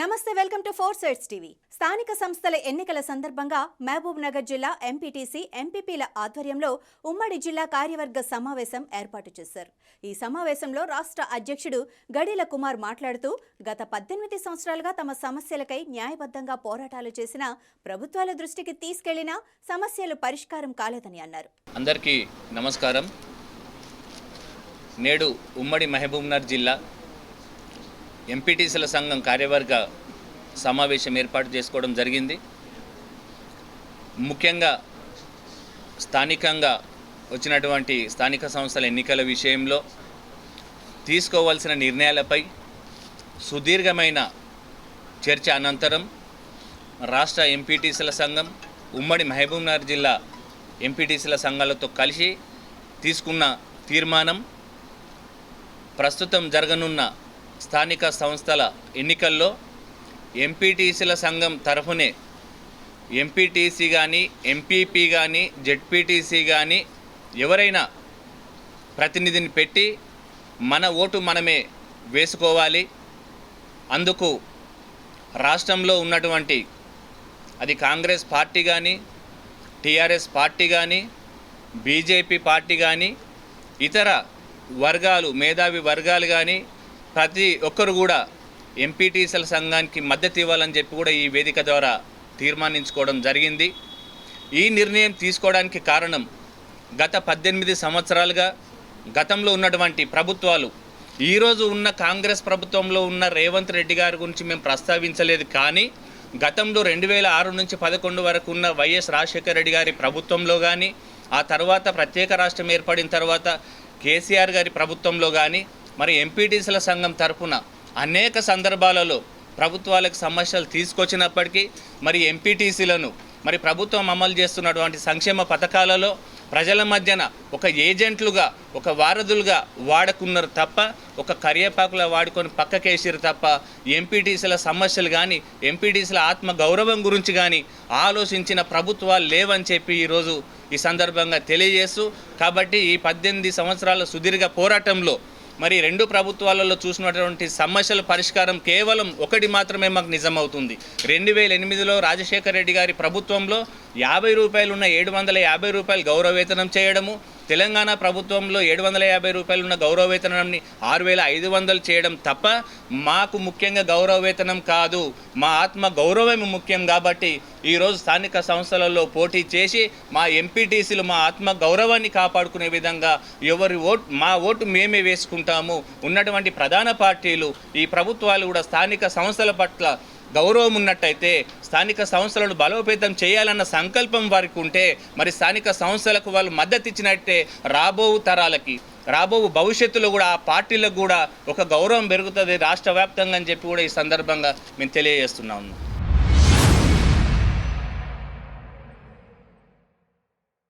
నమస్తే welcome to four sides TV. స్థానిక సంస్థల ఎన్నికల సందర్భంగా మహబూబ్ నగర్ జిల్లా ఎంపీటీసీ ఎంపీపీల ఆధ్వర్యంలో ఉమ్మడి జిల్లా కార్యవర్గ సమావేశం ఏర్పాటు చేశారు. ఈ సమావేశంలో రాష్ట్ర అధ్యక్షుడు గడిల కుమార్ మాట్లాడుతూ గత పద్దెనిమిది సంవత్సరాలుగా తమ సమస్యలకై న్యాయబద్ధంగా పోరాటాలు చేసిన ప్రభుత్వాల దృష్టికి తీసుకెళ్ళినా సమస్యలు పరిష్కారం కాలేదని అన్నారు. అందరికీ నమస్కారం. నేడు ఉమ్మడి మహబూబ్నగర్ జిల్లా ఎంపీటీసీల సంఘం కార్యవర్గ సమావేశం ఏర్పాటు చేసుకోవడం జరిగింది. ముఖ్యంగా స్థానికంగా వచ్చినటువంటి స్థానిక సంస్థల ఎన్నికల విషయంలో తీసుకోవాల్సిన నిర్ణయాలపై సుదీర్ఘమైన చర్చ అనంతరం రాష్ట్ర ఎంపీటీసీల సంఘం ఉమ్మడి మహబూబ్నగర్ జిల్లా ఎంపీటీసీల సంఘాలతో కలిసి తీసుకున్న తీర్మానం ప్రస్తుతం జరగనున్న స్థానిక సంస్థల ఎన్నికల్లో ఎంపీటీసీల సంఘం తరఫునే ఎంపీటీసీ కానీ ఎంపీపీ కానీ జెడ్పీటీసీ కానీ ఎవరైనా ప్రతినిధిని పెట్టి మన ఓటు మనమే వేసుకోవాలి. అందుకు రాష్ట్రంలో ఉన్నటువంటి అది కాంగ్రెస్ పార్టీ కానీ టీఆర్ఎస్ పార్టీ కానీ బీజేపీ పార్టీ కానీ ఇతర వర్గాలు మేధావి వర్గాలు కానీ ప్రతి ఒక్కరు కూడా ఎంపీటీసీల సంఘానికి మద్దతు ఇవ్వాలని చెప్పి కూడా ఈ వేదిక ద్వారా తీర్మానించుకోవడం జరిగింది. ఈ నిర్ణయం తీసుకోవడానికి కారణం గత పద్దెనిమిది సంవత్సరాలుగా గతంలో ఉన్నటువంటి ప్రభుత్వాలు. ఈరోజు ఉన్న కాంగ్రెస్ ప్రభుత్వంలో ఉన్న రేవంత్ రెడ్డి గారి గురించి మేము ప్రస్తావించలేదు కానీ గతంలో రెండు వేల ఆరు నుంచి పదకొండు వరకు ఉన్న వైఎస్ రాజశేఖర రెడ్డి గారి ప్రభుత్వంలో కానీ ఆ తర్వాత ప్రత్యేక రాష్ట్రం ఏర్పడిన తర్వాత కేసీఆర్ గారి ప్రభుత్వంలో కానీ మరి ఎంపీటీసీల సంఘం తరఫున అనేక సందర్భాలలో ప్రభుత్వాలకు సమస్యలు తీసుకొచ్చినప్పటికీ మరి ఎంపీటీసీలను మరి ప్రభుత్వం అమలు చేస్తున్నటువంటి సంక్షేమ పథకాలలో ప్రజల మధ్యన ఒక ఏజెంట్లుగా ఒక వారధులుగా వాడుకున్నారు తప్ప ఒక కరియేపాకులా వాడుకొని పక్కకేసిరు తప్ప ఎంపీటీసీల సమస్యలు కానీ ఎంపీటీసీల ఆత్మ గౌరవం గురించి కానీ ఆలోచించిన ప్రభుత్వాలు లేవని చెప్పి ఈరోజు ఈ సందర్భంగా తెలియజేస్తూ కాబట్టి ఈ పద్దెనిమిది సంవత్సరాల సుదీర్ఘ పోరాటంలో మరి రెండు ప్రభుత్వాలలో చూసినటువంటి సమస్యల పరిష్కారం కేవలం ఒకటి మాత్రమే మాకు నిజమవుతుంది. రెండు వేల ఎనిమిదిలో రాజశేఖర రెడ్డి గారి ప్రభుత్వంలో యాభై రూపాయలు ఉన్న ఏడు వందల యాభై రూపాయలు గౌరవ వేతనం చేయడము తెలంగాణ ప్రభుత్వంలో ఏడు వందల యాభై రూపాయలు ఉన్న గౌరవ వేతనాన్ని ఆరు వేల ఐదు వందలు చేయడం తప్ప మాకు ముఖ్యంగా గౌరవ వేతనం కాదు. మా ఆత్మ గౌరవం ముఖ్యం కాబట్టి ఈరోజు స్థానిక సంస్థలలో పోటీ చేసి మా ఎంపీటీసీలు మా ఆత్మ గౌరవాన్ని కాపాడుకునే విధంగా ఎవరి ఓటు మా ఓటు మేమే వేసుకుంటాము. ఉన్నటువంటి ప్రధాన పార్టీలు ఈ ప్రభుత్వాలు కూడా స్థానిక సంస్థల పట్ల గౌరవం ఉన్నట్టయితే స్థానిక సంస్థలను బలోపేతం చేయాలన్న సంకల్పం వారికి ఉంటే మరి స్థానిక సంస్థలకు వాళ్ళు మద్దతు ఇచ్చినట్టే రాబో తరాలకి రాబో భవిష్యత్తులో కూడా ఆ పార్టీలకు కూడా ఒక గౌరవం పెరుగుతుంది రాష్ట్ర వ్యాప్తంగా అని చెప్పి కూడా ఈ సందర్భంగా మేము తెలియజేస్తున్నాము.